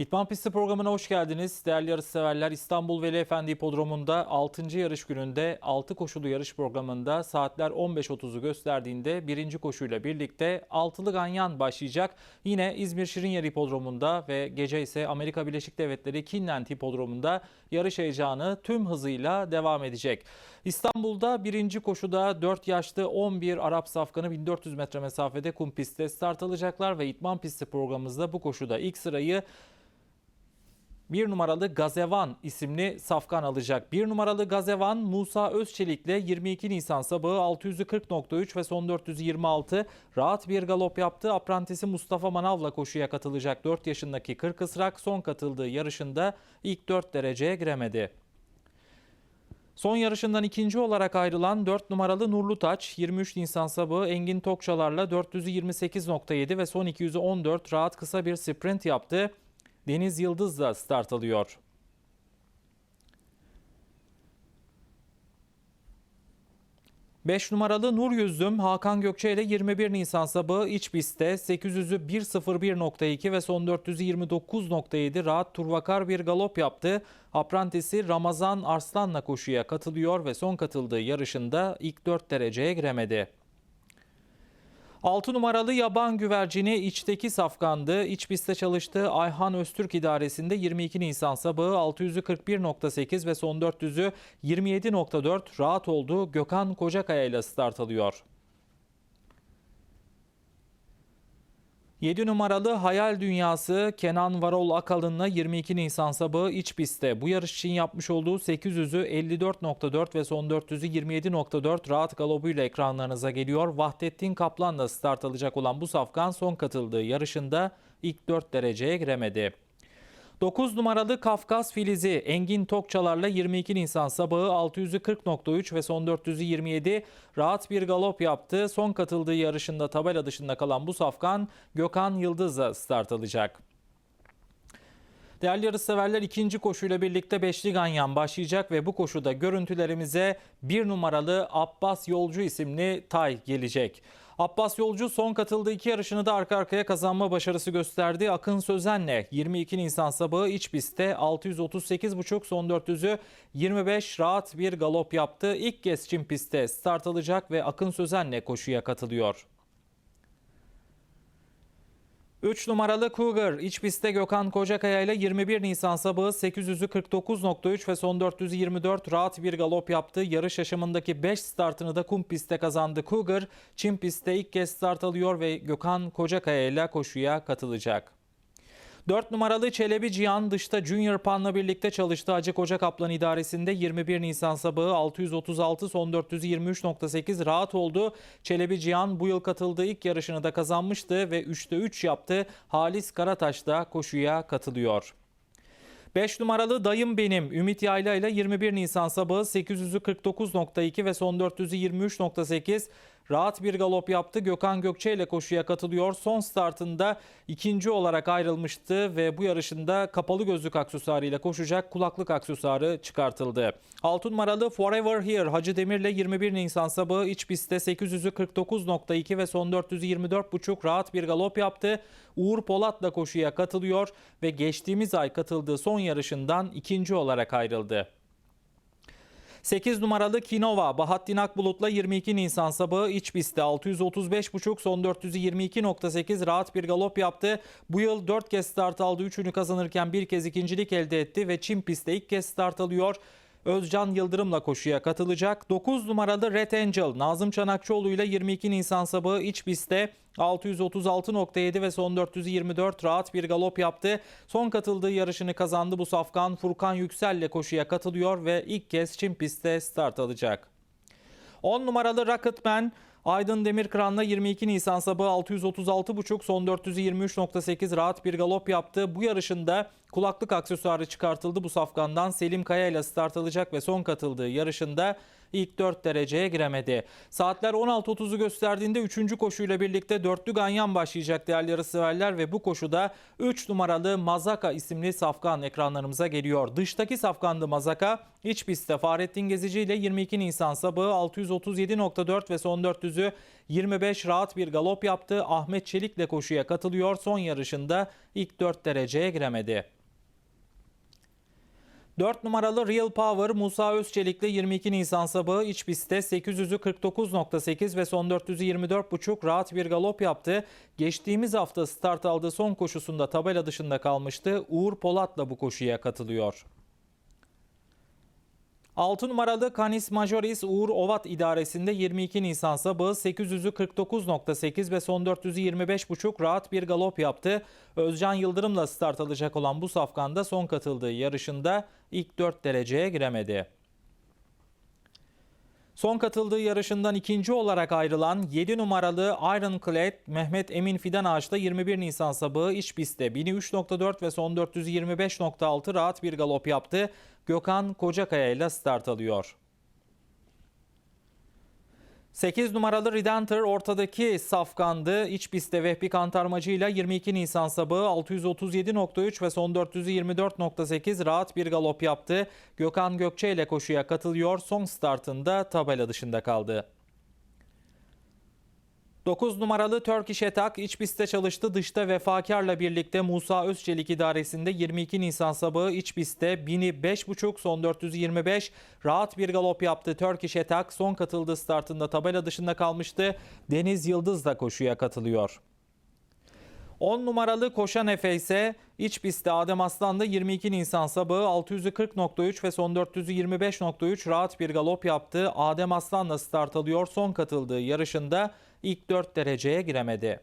İtman Pisti programına hoş geldiniz. Değerli yarış severler İstanbul Veli Efendi Hipodromu'nda 6. yarış gününde 6 koşulu yarış programında saatler 15.30'u gösterdiğinde birinci koşuyla birlikte altılı ganyan başlayacak. Yine İzmir Şirinyer Hipodromu'nda ve gece ise Amerika Birleşik Devletleri Kinland Hipodromu'nda yarış heyecanı tüm hızıyla devam edecek. İstanbul'da birinci koşuda 4 yaşlı 11 Arap safkanı 1400 metre mesafede kum pistte start alacaklar ve İtman Pisti programımızda bu koşuda ilk sırayı bir numaralı Gazevan isimli safkan alacak. Bir numaralı Gazevan Musa Özçelik'le 22 Nisan sabahı 640.3 ve son 426 rahat bir galop yaptı. Aprantisi Mustafa Manav'la koşuya katılacak. 4 yaşındaki 40 ısrak son katıldığı yarışında ilk 4 dereceye giremedi. Son yarışından ikinci olarak ayrılan 4 numaralı Nurlu Taç 23 Nisan sabahı Engin Tokçalar'la 428.7 ve son 214 rahat kısa bir sprint yaptı. Deniz Yıldız da start alıyor. Beş numaralı Nur Yüzdüm Hakan Gökçe ile 21 Nisan sabahı iç pistte 800'ü 1.01.2 ve son 429.7 rahat turvakar bir galop yaptı. Aprantisi Ramazan Arslan'la koşuya katılıyor ve son katıldığı yarışında ilk 4 dereceye giremedi. 6 numaralı yaban güvercini içteki safkandı. İç pistte çalıştığı Ayhan Öztürk idaresinde 22 Nisan sabahı 641.8 ve son 400'ü 27.4 rahat oldu. Gökhan Kocakaya ile start alıyor. 7 numaralı Hayal Dünyası Kenan Varol Akalın'la 22 Nisan sabahı iç pistte. Bu yarış için yapmış olduğu 800'ü 54.4 ve son 400'ü 27.4 rahat galobuyla ekranlarınıza geliyor. Vahdettin Kaplan'la start alacak olan bu safkan son katıldığı yarışında ilk 4 dereceye giremedi. 9 numaralı Kafkas Filizi Engin Tokçalar'la 22 Nisan sabahı 640.3 ve son 427 rahat bir galop yaptı. Son katıldığı yarışında tabela dışında kalan bu safkan Gökhan Yıldız'la start alacak. Değerli yarışseverler ikinci koşuyla birlikte Beşli Ganyan başlayacak ve bu koşuda görüntülerimize bir numaralı Abbas Yolcu isimli tay gelecek. Abbas Yolcu son katıldığı iki yarışını da arka arkaya kazanma başarısı gösterdi. Akın Sözen'le 22 Nisan sabahı iç pistte 638.5 son 400'ü 25 rahat bir galop yaptı. İlk kez Çin pistte start alacak ve Akın Sözen'le koşuya katılıyor. 3 numaralı Cougar iç pistte Gökhan Kocakaya ile 21 Nisan sabahı 800'ü 49.3 ve son 424 rahat bir galop yaptı. Yarış yaşamındaki 5 startını da kum pistte kazandı Cougar. Çin pistte ilk kez start alıyor ve Gökhan Kocakaya ile koşuya katılacak. 4 numaralı Çelebi Cihan dışta Junior Pan'la birlikte çalıştı. Hacı Koca Kaplan idaresinde 21 Nisan sabahı 636 son 423.8 rahat oldu. Çelebi Cihan bu yıl katıldığı ilk yarışını da kazanmıştı ve 3'te 3 yaptı. Halis Karataş da koşuya katılıyor. 5 numaralı Dayım Benim Ümit Yayla ile 21 Nisan sabahı 800'ü 49.2 ve son 400'ü 23.8 rahat bir galop yaptı. Gökhan Gökçe ile koşuya katılıyor. Son startında ikinci olarak ayrılmıştı ve bu yarışında kapalı gözlük aksesuarıyla koşacak kulaklık aksesuarı çıkartıldı. 6 numaralı Forever Here Hacı Demir'le 21 Nisan sabahı iç pistte 800'ü 49.2 ve son 400'ü 24.5 rahat bir galop yaptı. Uğur Polat'la koşuya katılıyor ve geçtiğimiz ay katıldığı son yarışından ikinci olarak ayrıldı. 8 numaralı Kinova Bahattin Akbulut'la 22 Nisan sabahı iç pistte 635.5 son 422.8 rahat bir galop yaptı. Bu yıl 4 kez start aldı. 3'ünü kazanırken bir kez ikincilik elde etti ve Çin pistte ilk kez start alıyor. Özcan Yıldırım'la koşuya katılacak. 9 numaralı Red Angel Nazım Çanakçıoğlu ile 22 Nisan sabahı iç pistte 636.7 ve son 424 rahat bir galop yaptı. Son katıldığı yarışını kazandı bu safkan. Furkan Yüksel ile koşuya katılıyor ve ilk kez Çin pistte start alacak. 10 numaralı Rocketman Aydın Demirkıran'la 22 Nisan sabahı 636.5 son 423.8 rahat bir galop yaptı. Bu yarışında kulaklık aksesuarı çıkartıldı. Bu safkandan Selim Kaya ile start alacak ve son katıldığı yarışında ilk 4 dereceye giremedi. Saatler 16.30'u gösterdiğinde 3. koşuyla birlikte dörtlü ganyan başlayacak değerli yarışseverler ve bu koşuda 3 numaralı Mazaka isimli safkan ekranlarımıza geliyor. Dıştaki safkandı Mazaka. İç pistte Fahrettin Gezici ile 22 Nisan sabahı 637.4 ve son 400'ü 25 rahat bir galop yaptı. Ahmet Çelik ile koşuya katılıyor. Son yarışında ilk 4 dereceye giremedi. 4 numaralı Real Power Musa Özçelik'le 22 Nisan sabahı iç pistte 800'ü 49.8 ve son 400'ü 24.5 rahat bir galop yaptı. Geçtiğimiz hafta start aldığı son koşusunda tabela dışında kalmıştı. Uğur Polat'la bu koşuya katılıyor. 6 numaralı Canis Majoris Uğur Ovat idaresinde 22 Nisan sabahı 800'ü 49.8 ve son 400'ü 25.5 rahat bir galop yaptı. Özcan Yıldırım'la start alacak olan bu safkanda son katıldığı yarışında ilk 4 dereceye giremedi. Son katıldığı yarışından ikinci olarak ayrılan 7 numaralı Ironclad Mehmet Emin Fidan Ağaç'ta 21 Nisan sabahı iç pistte 1003.4 ve son 425.6 rahat bir galop yaptı. Gökhan Kocakaya ile start alıyor. 8 numaralı Redentor ortadaki safkandı. İç pistte Vehbi Kantarmacı ile 22 Nisan sabahı 637.3 ve son 424.8 rahat bir galop yaptı. Gökhan Gökçe ile koşuya katılıyor. Son startında tabela dışında kaldı. 9 numaralı Turkish Attack iç pistte çalıştı. Dışta Vefakar'la birlikte Musa Özçelik idaresinde 22 Nisan sabahı iç pistte 1000'i 5.5 son 425 rahat bir galop yaptı. Turkish Attack son katıldığı startında tabela dışında kalmıştı. Deniz Yıldız da koşuya katılıyor. 10 numaralı Koşan Efe ise iç pistte Adem Aslan'da 22 Nisan sabahı 640.3 ve son 425.3 rahat bir galop yaptı. Adem Aslan'la start alıyor. Son katıldığı yarışında ilk 4 dereceye giremedi.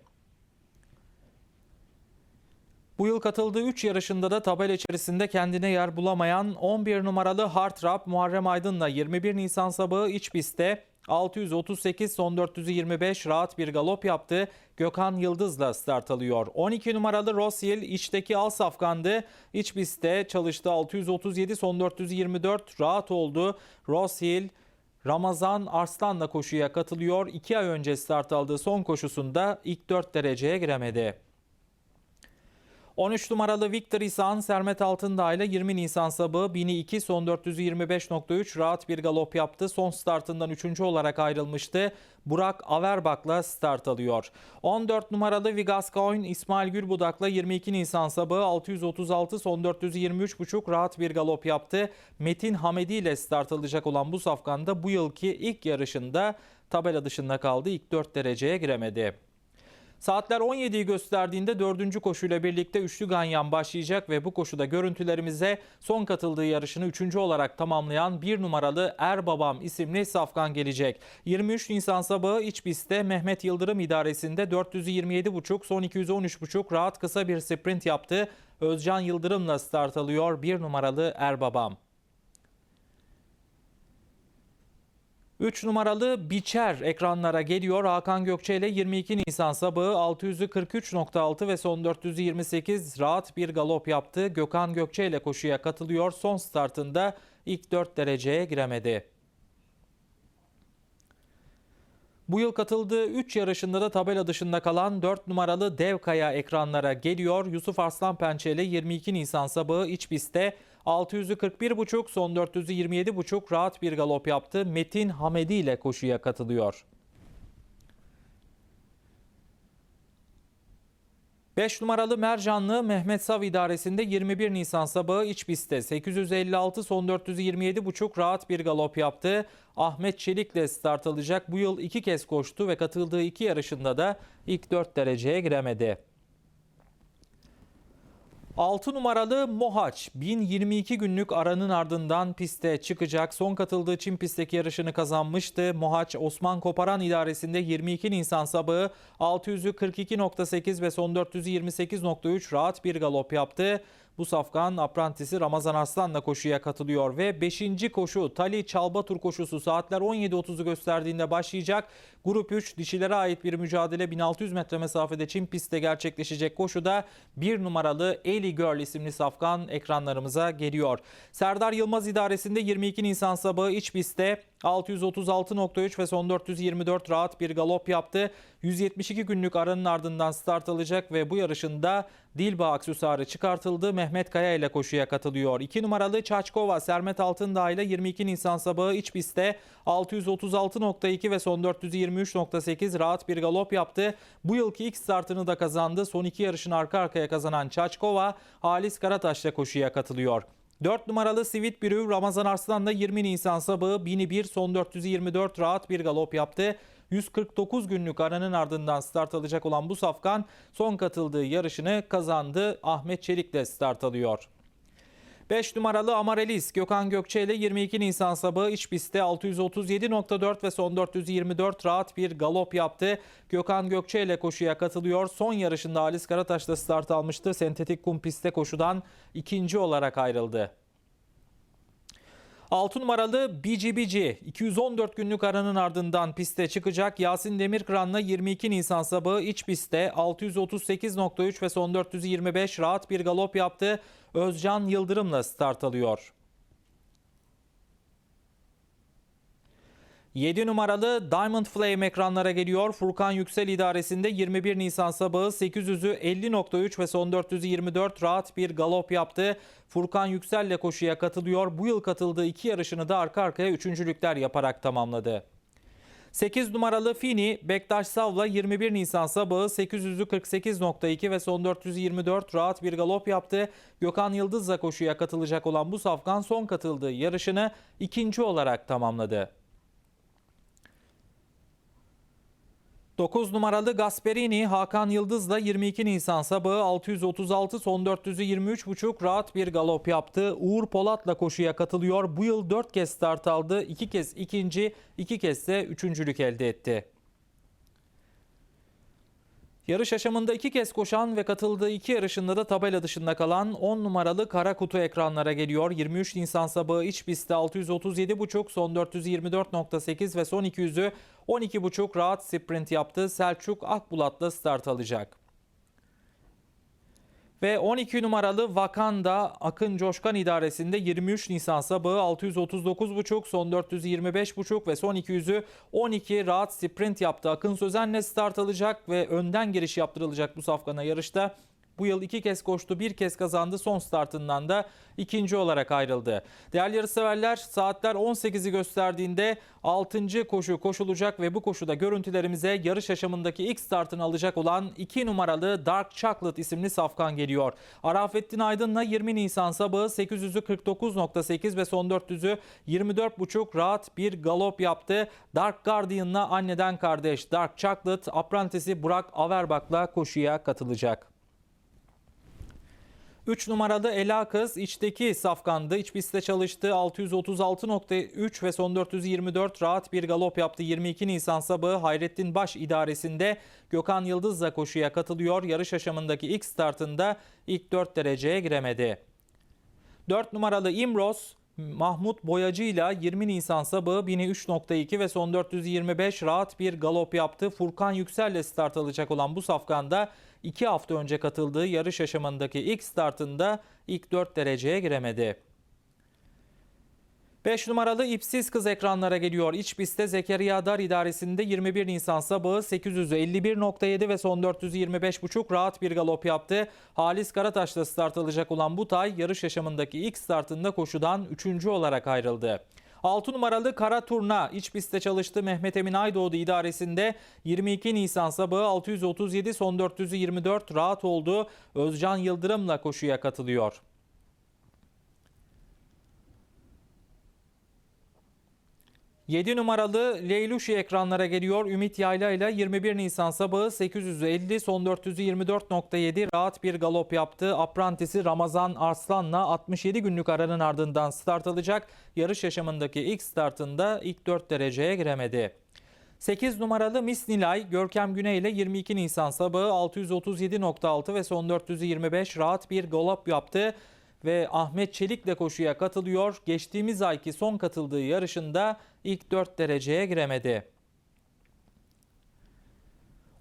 Bu yıl katıldığı 3 yarışında da tabela içerisinde kendine yer bulamayan 11 numaralı Hard Rap Muharrem Aydın'la 21 Nisan sabahı iç pistte 638 son 425 rahat bir galop yaptı. Gökhan Yıldız'la start alıyor. 12 numaralı Rosyil içteki al safkandı. İç pistte çalıştı 637 son 424 rahat oldu. Rosyil Ramazan Arslan'la koşuya katılıyor. 2 ay önce start aldığı son koşusunda ilk 4 dereceye giremedi. 13 numaralı Victor San Sermet Altındağ ile 20 Nisan sabahı 1002 son 425.3 rahat bir galop yaptı. Son startından 3. olarak ayrılmıştı. Burak Averbak'la start alıyor. 14 numaralı Vigascoin İsmail Gülbudak'la 22 Nisan sabahı 636 son 423.5 rahat bir galop yaptı. Metin Hamedi ile start alacak olan bu safkanda bu yılki ilk yarışında tabela dışında kaldı. İlk 4 dereceye giremedi. Saatler 17'yi gösterdiğinde dördüncü koşuyla birlikte üçlü ganyan başlayacak ve bu koşuda görüntülerimize son katıldığı yarışını üçüncü olarak tamamlayan bir numaralı Erbabam isimli safkan gelecek. 23 Nisan sabahı iç Mehmet Yıldırım idaresinde 427.5 son 213.5 rahat kısa bir sprint yaptı. Özcan Yıldırım'la start alıyor bir numaralı Erbabam. 3 numaralı Biçer ekranlara geliyor. Hakan Gökçe ile 22 Nisan sabahı 643.6 ve son 428 rahat bir galop yaptı. Gökhan Gökçe ile koşuya katılıyor. Son startında ilk 4 dereceye giremedi. Bu yıl katıldığı 3 yarışında da tabela dışında kalan 4 numaralı Devkaya ekranlara geliyor. Yusuf Arslan Pençe ile 22 Nisan sabahı iç pistte 641.5 son 427.5 rahat bir galop yaptı. Metin Hamedi ile koşuya katılıyor. 5 numaralı Mercanlı Mehmet Sav idaresinde 21 Nisan sabahı iç pistte 856 son 427.5 rahat bir galop yaptı. Ahmet Çelik ile start alacak. Bu yıl iki kez koştu ve katıldığı iki yarışında da ilk 4 dereceye giremedi. 6 numaralı Mohaç 1022 günlük aranın ardından piste çıkacak. Son katıldığı Çin pistteki yarışını kazanmıştı. Mohaç Osman Koparan idaresinde 22 Nisan sabahı 642.8 ve son 428.3 rahat bir galop yaptı. Bu safkan aprantisi Ramazan Arslan'la koşuya katılıyor ve 5. koşu Tali Çalbatur koşusu saatler 17.30'u gösterdiğinde başlayacak. Grup 3 dişilere ait bir mücadele 1600 metre mesafede Çin pistte gerçekleşecek koşuda 1 numaralı Eli Girl isimli safkan ekranlarımıza geliyor. Serdar Yılmaz idaresinde 22 Nisan sabahı iç pistte 636.3 ve son 424 rahat bir galop yaptı. 172 günlük aranın ardından start alacak ve bu yarışında Dilba aksesuarı çıkartıldı. Mehmet Kaya ile koşuya katılıyor. 2 numaralı Çaçkova Sermet Altındağ ile 22 Nisan sabahı iç pistte 636.2 ve son 423.8 rahat bir galop yaptı. Bu yılki ilk startını da kazandı. Son iki yarışını arka arkaya kazanan Çaçkova Halis Karataş'la koşuya katılıyor. 4 numaralı Sivit Bürü Ramazan Arslan'da 20 Nisan sabahı 1001 son 424 rahat bir galop yaptı. 149 günlük aranın ardından start alacak olan bu safkan son katıldığı yarışını kazandı. Ahmet Çelik'le start alıyor. 5 numaralı Amarelis Gökhan Gökçe ile 22 Nisan sabahı iç pistte 637.4 ve son 424 rahat bir galop yaptı. Gökhan Gökçe ile koşuya katılıyor. Son yarışında Halis Karataş'ta start almıştı. Sentetik kum pistte koşudan ikinci olarak ayrıldı. 6 numaralı BGBG 214 günlük aranın ardından piste çıkacak. Yasin Demirkıran'la 22 Nisan sabahı iç pistte 638.3 ve son 425 rahat bir galop yaptı. Özcan Yıldırım'la start alıyor. 7 numaralı Diamond Flame ekranlara geliyor. Furkan Yüksel idaresinde 21 Nisan sabahı 800'ü 50.3 ve son 424 rahat bir galop yaptı. Furkan Yüksel ile koşuya katılıyor. Bu yıl katıldığı iki yarışını da arka arkaya üçüncülükler yaparak tamamladı. 8 numaralı Fini Bektaş Sav'la 21 Nisan sabahı 800'ü 48.2 ve son 424 rahat bir galop yaptı. Gökhan Yıldız'la koşuya katılacak olan bu safkan son katıldığı yarışını ikinci olarak tamamladı. 9 numaralı Gasperini Hakan Yıldız'la 22 Nisan sabahı 636 son 423.5 rahat bir galop yaptı. Uğur Polat'la koşuya katılıyor. Bu yıl 4 kez start aldı. 2 kez ikinci, 2 kez de üçüncülük elde etti. Yarış aşamında iki kez koşan ve katıldığı iki yarışında da tabela dışında kalan 10 numaralı kara kutu ekranlara geliyor. 23 Nisan sabahı iç pistte 637.5, son 424.8 ve son 200'ü 12.5 rahat sprint yaptı. Selçuk Akbulat'la start alacak. Ve 12 numaralı Vakanda Akın Coşkan idaresinde 23 Nisan sabahı 639.5, son 425.5 ve son 200'ü 12 rahat sprint yaptı. Akın Sözen'le start alacak ve önden giriş yaptırılacak bu safkana yarışta. Bu yıl iki kez koştu, bir kez kazandı. Son startından da ikinci olarak ayrıldı. Değerli yarışseverler saatler 18'i gösterdiğinde 6. koşu koşulacak ve bu koşuda görüntülerimize yarış yaşamındaki ilk startını alacak olan 2 numaralı Dark Chocolate isimli safkan geliyor. Arafettin Aydın'la 20 Nisan sabahı 800'ü 49.8 ve son 400'ü 24.5 rahat bir galop yaptı. Dark Guardian'la anneden kardeş Dark Chocolate aprantisi Burak Averbak'la koşuya katılacak. 3 numaralı Ela Kız içteki safkandı. İç pistte çalıştı. 636.3 ve son 424 rahat bir galop yaptı. 22 Nisan sabahı Hayrettin Baş idaresinde Gökhan Yıldız'la koşuya katılıyor. Yarış aşamındaki ilk startında ilk 4 dereceye giremedi. 4 numaralı İmros Mahmut Boyacı ile 20 Nisan sabahı 1003.2 ve son 425 rahat bir galop yaptı. Furkan Yüksel ile start alacak olan bu safkanda 2 hafta önce katıldığı yarış aşamındaki ilk startında ilk 4 dereceye giremedi. 5 numaralı ipsiz kız ekranlara geliyor. İç pistte Zekeriya Dar idaresinde 21 Nisan sabahı 851.7 ve son 425.5 rahat bir galop yaptı. Halis Karataş'la start alacak olan bu tay yarış yaşamındaki ilk startında koşudan 3. olarak ayrıldı. 6 numaralı Kara Turna iç pistte çalıştı Mehmet Emin Aydoğdu idaresinde 22 Nisan sabahı 637 son 424 rahat oldu. Özcan Yıldırım'la koşuya katılıyor. Yedi numaralı Leyluşi ekranlara geliyor. Ümit Yayla ile 21 Nisan sabahı 850 son 424.7 rahat bir galop yaptı. Aprantisi Ramazan Arslan'la 67 günlük aranın ardından start alacak. Yarış yaşamındaki ilk startında ilk 4 dereceye giremedi. 8 numaralı Miss Nilay, Görkem Güney ile 22 Nisan sabahı 637.6 ve son 425 rahat bir galop yaptı ve Ahmet Çelik de koşuya katılıyor. Geçtiğimiz ayki son katıldığı yarışında ilk 4 dereceye giremedi.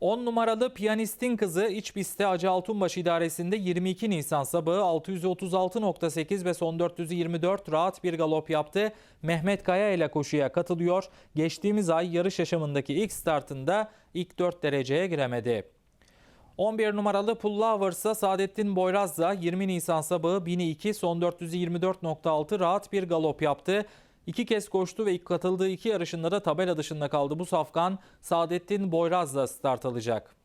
10 numaralı piyanistin kızı iç pistte Hacı Altunbaş idaresinde 22 Nisan sabahı 636.8 ve son 424 rahat bir galop yaptı. Mehmet Kaya ile koşuya katılıyor. Geçtiğimiz ay yarış yaşamındaki ilk startında ilk 4 dereceye giremedi. 11 numaralı Pullavers'a Saadettin Boyraz'la 20 Nisan sabahı 1002 son 424.6 rahat bir galop yaptı. İki kez koştu ve ilk katıldığı iki yarışında da tabela dışında kaldı. Bu safkan Saadettin Boyraz'la start alacak.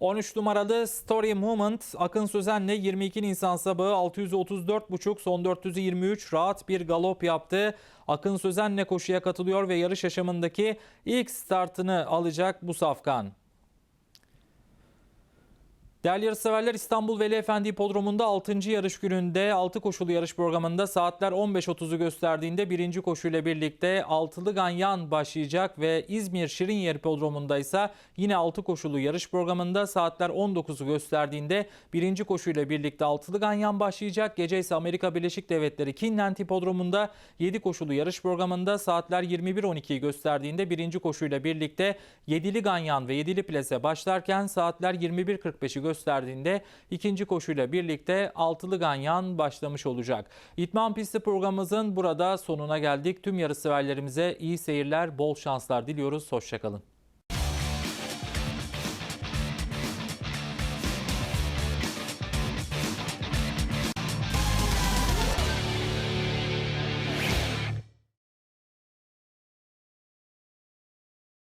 13 numaralı Story Moment Akın Sözen'le 22 Nisan sabahı 634.5 son 423 rahat bir galop yaptı. Akın Sözen'le koşuya katılıyor ve yarış yaşamındaki ilk startını alacak bu safkan. Değerli yarışseverler İstanbul Veli Efendi Hipodromu'nda 6. yarış gününde 6 koşulu yarış programında saatler 15.30'u gösterdiğinde birinci koşuyla birlikte altılı ganyan başlayacak ve İzmir Şirinyer Hipodromu'nda ise yine 6 koşulu yarış programında saatler 19'u gösterdiğinde birinci koşuyla birlikte altılı ganyan başlayacak. Gece ise Amerika Birleşik Devletleri Kinland Hipodromu'nda 7 koşulu yarış programında saatler 21.12'yi gösterdiğinde birinci koşuyla birlikte 7'li ganyan ve 7'li plase başlarken saatler 21.45'i gösterdiğinde ikinci koşuyla birlikte altılı ganyan başlamış olacak. İtman pisti programımızın burada sonuna geldik. Tüm yarışseverlerimize iyi seyirler, bol şanslar diliyoruz. Hoşçakalın.